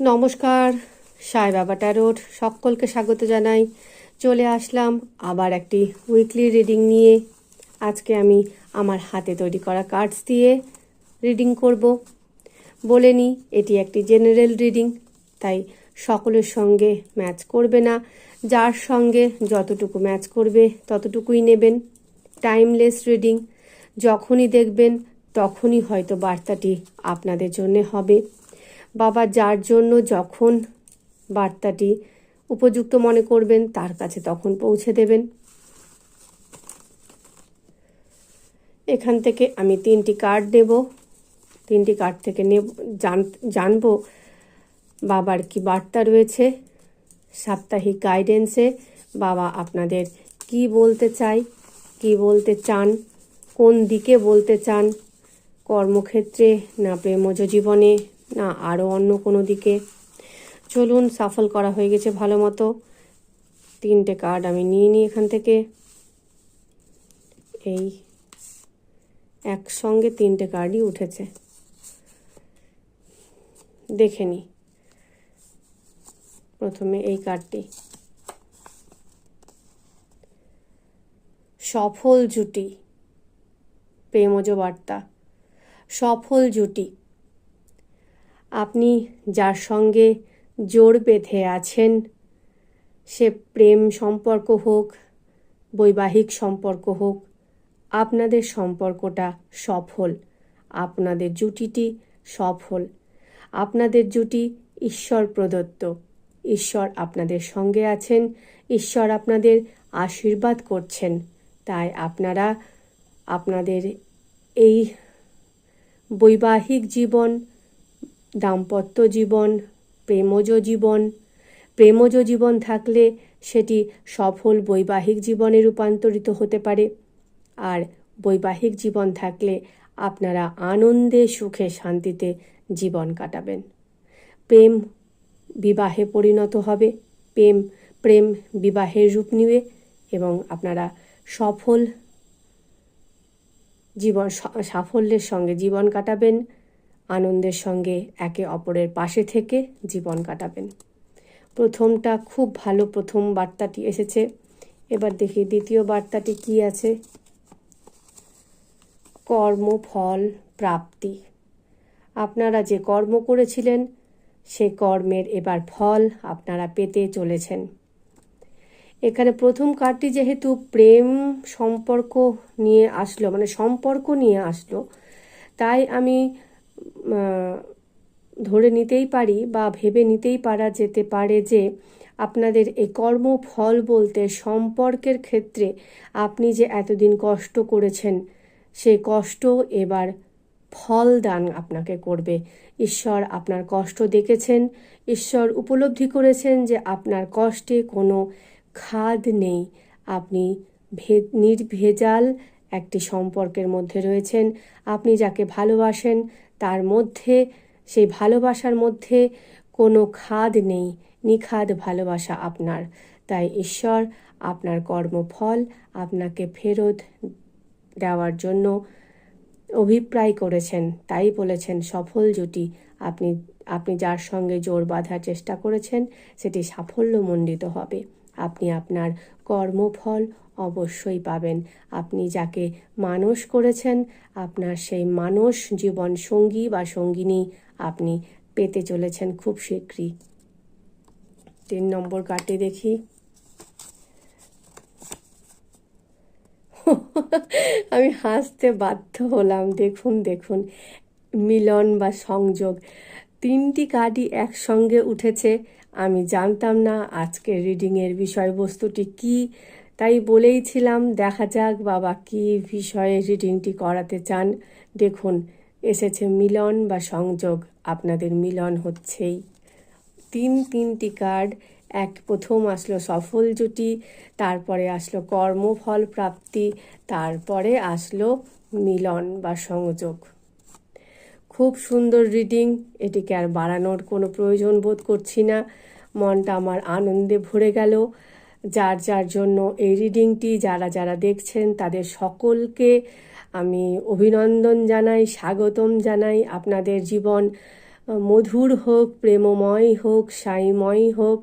নমস্কার, সাই বাবা ট্যারোট সকলকে স্বাগত জানাই। চলে আসলাম আবার একটি উইকলি রিডিং নিয়ে। আজকে আমি আমার হাতে তৈরি করা কার্ডস দিয়ে রিডিং করব। বলে নিই এটি একটি জেনারেল রিডিং তাই সকলের সঙ্গে ম্যাচ করবে না। যার সঙ্গে যতটুকু ম্যাচ করবে, ততটুকুই নেবেন। টাইমলেস রিডিং যখনই দেখবেন, তখনই হয়তো বার্তাটি আপনাদের জন্য হবে। বাবা যার জন্য যখন বার্তাটি উপযুক্ত মনে করবেন, তার কাছে তখন পৌঁছে দেবেন। এখান থেকে আমি তিনটি কার্ড দেব। তিনটি কার্ড থেকে নেব, জান, জানব বাবার কি বার্তা রয়েছে, সাপ্তাহিক গাইডেন্সে বাবা আপনাদের কি বলতে চাই, কি বলতে চান, কোন দিকে বলতে চান, কর্মক্ষেত্রে না প্রেমজ জীবনে না আরও অন্য কোনো দিকে। চলুন, সাফল করা হয়ে গেছে ভালো মতো। তিনটে কার্ড আমি নিয়ে নিই এখান থেকে। এই একসঙ্গে তিনটে কার্ডই উঠেছে। দেখে নিই। প্রথমে এই কার্ডটি সফল জুটি। প্রেমজ বার্তা। সফল জুটি। আপনি যার সঙ্গে জোর বেঁধে আছেন, সে প্রেম সম্পর্ক হোক, বৈবাহিক সম্পর্ক হোক, আপনাদের সম্পর্কটা সফল, আপনাদের জুটিটি সফল, আপনাদের জুটি ঈশ্বর প্রদত্ত, ঈশ্বর আপনাদের সঙ্গে আছেন, ঈশ্বর আপনাদের আশীর্বাদ করছেন, তাই আপনারা, আপনাদের এই বৈবাহিক জীবন দাম্পত্য জীবন, প্রেমজ জীবন। প্রেমজ জীবন থাকলে সেটি সফল বৈবাহিক জীবনে রূপান্তরিত হতে পারে। আর বৈবাহিক জীবন থাকলে আপনারা আনন্দে, সুখে, শান্তিতে জীবন কাটাবেন। প্রেম বিবাহে পরিণত হবে। প্রেম প্রেম বিবাহের রূপ নিবে এবং আপনারা সফল জীবন সাফল্যের সঙ্গে জীবন কাটাবেন। আনন্দের সঙ্গে একে অপরের পাশে থেকে জীবন কাটাবেন। প্রথমটা খুব ভালো প্রথম বার্তাটি এসেছে। এবার দেখি দ্বিতীয় বার্তাটি কি আছে? কর্মফল প্রাপ্তি। আপনারা যে কর্ম করেছিলেন, সে কর্মের এবার ফল আপনারা পেতে চলেছেন। এখানে প্রথম কার্ডটি যেহেতু প্রেম সম্পর্ক নিয়ে আসলো মানে সম্পর্ক নিয়ে আসলো, তাই আমি ধরে নিতেই পারি বা ভেবে নিতেই পারা যেতে পারে যে আপনাদের এই কর্মফল বলতে সম্পর্কের ক্ষেত্রে আপনি যে এতদিন কষ্ট করেছেন সেই কষ্ট এবার ফল দান আপনাকে করবে। ঈশ্বর আপনার কষ্ট দেখেছেন, ঈশ্বর উপলব্ধি করেছেন যে আপনার কষ্টে কোনো খাদ নেই। আপনি নির্ভেজাল একটি সম্পর্কের মধ্যে রয়েছেন। আপনি যাকে ভালোবাসেন, তার মধ্যে, সেই ভালোবাসার মধ্যে কোনো খাদ নেই, নিখাদ ভালোবাসা আপনার। তাই ঈশ্বর আপনার কর্মফল আপনাকে ফেরত দেওয়ার জন্য অভিপ্রায় করেছেন। তাই বলেছেন, সফল জুটি আপনি আপনি যার সঙ্গে জোর বাঁধার চেষ্টা করেছেন, সেটি সাফল্যমণ্ডিত হবে। আপনি আপনার কর্মফল অবশ্যই পাবেন। আপনি যাকে মানুষ করেছেন, আপনার সেই মানুষ জীবন সঙ্গী বা সঙ্গিনী আপনি পেতে চলেছেন খুব শীঘ্রই। তিন নম্বর কাটে দেখি। আমি হাসতে বাধ্য হলাম। দেখুন দেখুন, মিলন বা সংযোগ। তিনটি কার্ডই একসঙ্গে উঠেছে। আমি জানতাম না আজকের রিডিংয়ের বিষয়বস্তুটি কি, তাই বলেইছিলাম, দেখা যাক বাবা কি বিষয়ে রিডিংটি করাতে চান। দেখুন, এসেছে মিলন বা সংযোগ, আপনাদের মিলন হচ্ছেই। তিন তিনটি কার্ড, এক প্রথম আসলো সফল জুটি, তারপরে আসলো কর্মফল প্রাপ্তি, তারপরে আসলো মিলন বা সংযোগ। খুব সুন্দর রিডিং এটিকে আর বাড়ানোর কোনো প্রয়োজন বোধ করছি না। মনটা আমার আনন্দে ভরে গেল। যার যার জন্য এই রিডিংটি যারা যারা দেখছেন, তাদের সকলকে আমি অভিনন্দন জানাই, স্বাগতম জানাই। আপনাদের জীবন মধুর হোক, প্রেমময় হোক, সাইময় হোক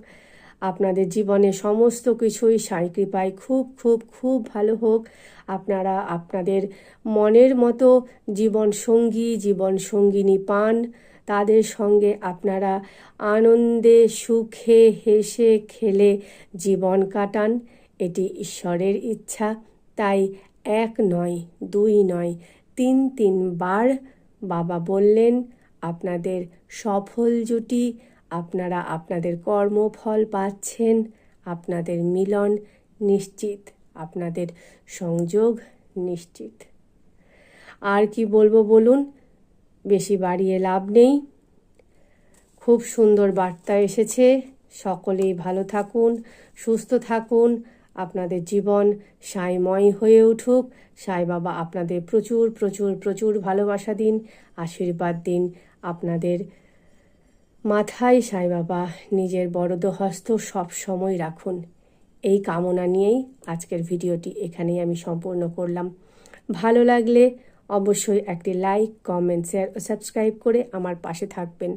আপনাদের জীবনে সমস্ত কিছুই সাই কৃপায় খুব খুব খুব ভালো হোক। আপনারা আপনাদের মনের মতো জীবন সঙ্গী, জীবন সঙ্গিনী পান। তাদের সঙ্গে আপনারা আনন্দে, সুখে, হেসে, খেলে জীবন কাটান। এটি ঈশ্বরের ইচ্ছা। তাই এক নয়, দুই নয়, তিন তিনবার বাবা বললেন, আপনাদের সফল জুটি আপনারা আপনাদের কর্মফল পাচ্ছেন, আপনাদের মিলন নিশ্চিত, আপনাদের সংযোগ নিশ্চিত। আর কি বলব বলুন, বেশি বাড়িয়ে লাভ নেই। খুব সুন্দর বার্তা এসেছে, সকলেই ভালো থাকুন, সুস্থ থাকুন, আপনাদের জীবন সাইময় হয়ে উঠুক। সাই বাবা, আপনাদের প্রচুর প্রচুর প্রচুর ভালোবাসা দিন, আশীর্বাদ দিন, আপনাদের মাথায় সাই বাবা নিজের বরদ হস্ত সব সময় রাখুন। এই কামনা নিয়েই আজকের ভিডিওটি এখানেই আমি সম্পূর্ণ করলাম। ভালো লাগলে অবশ্যই একটি লাইক, কমেন্ট, শেয়ার ও সাবস্ক্রাইব করে আমার পাশে থাকবেন।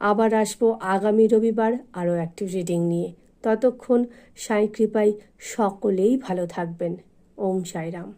আবার আসব আগামী রবিবার আরও একটি রিডিং নিয়ে। ততক্ষণ সাই কৃপায় সকলেই ভালো থাকবেন। ওম সাইরাম।